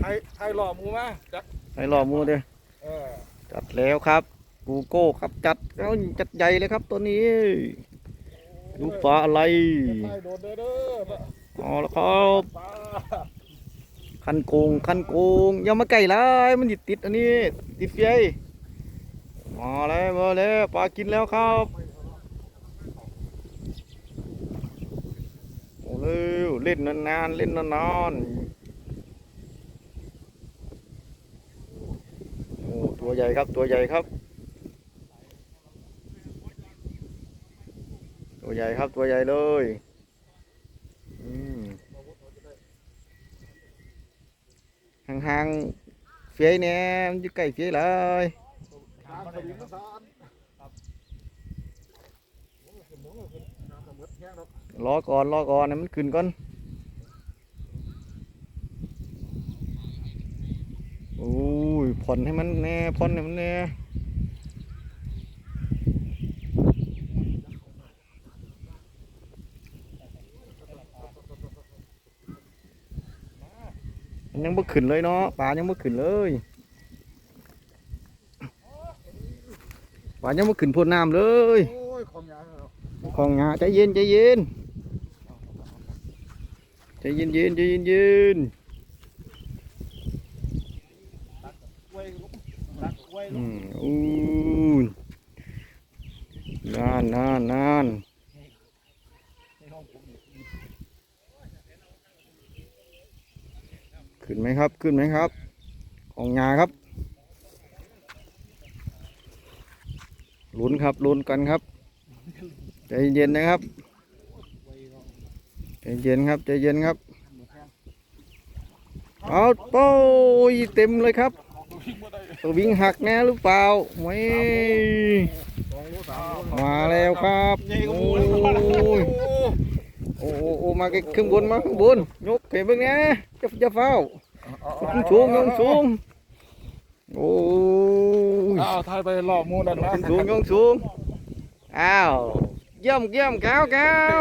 ไทยไทยหล่อหมูมาจัดให้รอหมูเด้อเออจัดแล้วครับกูโก้ครับจัดแล้วจัดใหญ่เลยครับตัวนี้ดูปลาอะไรไทยโดดเด้อเด้อเอาละครับปลาคันโกงคันโกงอย่ามาใกล้เลยมันติดติดอันนี้ ติดเฟียมาแล้วมาแล้วปลากินแล้วครับโอ้เร็วเล่นนานๆเล่นนานๆโอ้ ตัวใหญ่ครับ ตัวใหญ่ครับ ตัวใหญ่ครับ ตัวใหญ่เลยห่างๆเฟียเนี่ยมันอยู่ใกล้เฟียเลยทางสวิงสานครับโอ้ยขึ้นรอก่อนรอก่อนให้มันขึ้นก่อนโอ้ ผ่อนให้มันแน่ผ่อนให้มันแน่มันยังบ่ขึ้นเลยเนาะปลายังบ่ขึ้นเลยปลายังบ่ขึ้นพ้นน้ำเลยของงแล้วของงาใจเย็นใจเย็นใจเย็นเย็นใจเย็นเย็น กล้วยลุกตักกล้วยลุ อืมอู้นานนานนานขึ้นไหมครับ ขึ้นไหมครับ ของงาครับลุ้นครับลุ้นกันครับ ใจเย็นนะครับกล้เนาะใจเย็นครับ ใจเย็นครับ เอาโป้ยเต็มเลยครับ ตัววิ่งมาได้ตัววิ่งหักแน่หรือเปล่าไม่สองโลสามโลมาแล้วครับใหญ่กว่าหโอ้มูเลยยโอ้โอ้โอ้มาขึ้นบนมาข้างบนยกเข็มเบิ่งนะจะจะเฝ้ายงสูงยงสูงโอ้ยอ้าวทายไปหล่อหมูนั่นนะยงสูงยงสูงอ้าวเยี่ยมเยี่ยมก้าวก้าว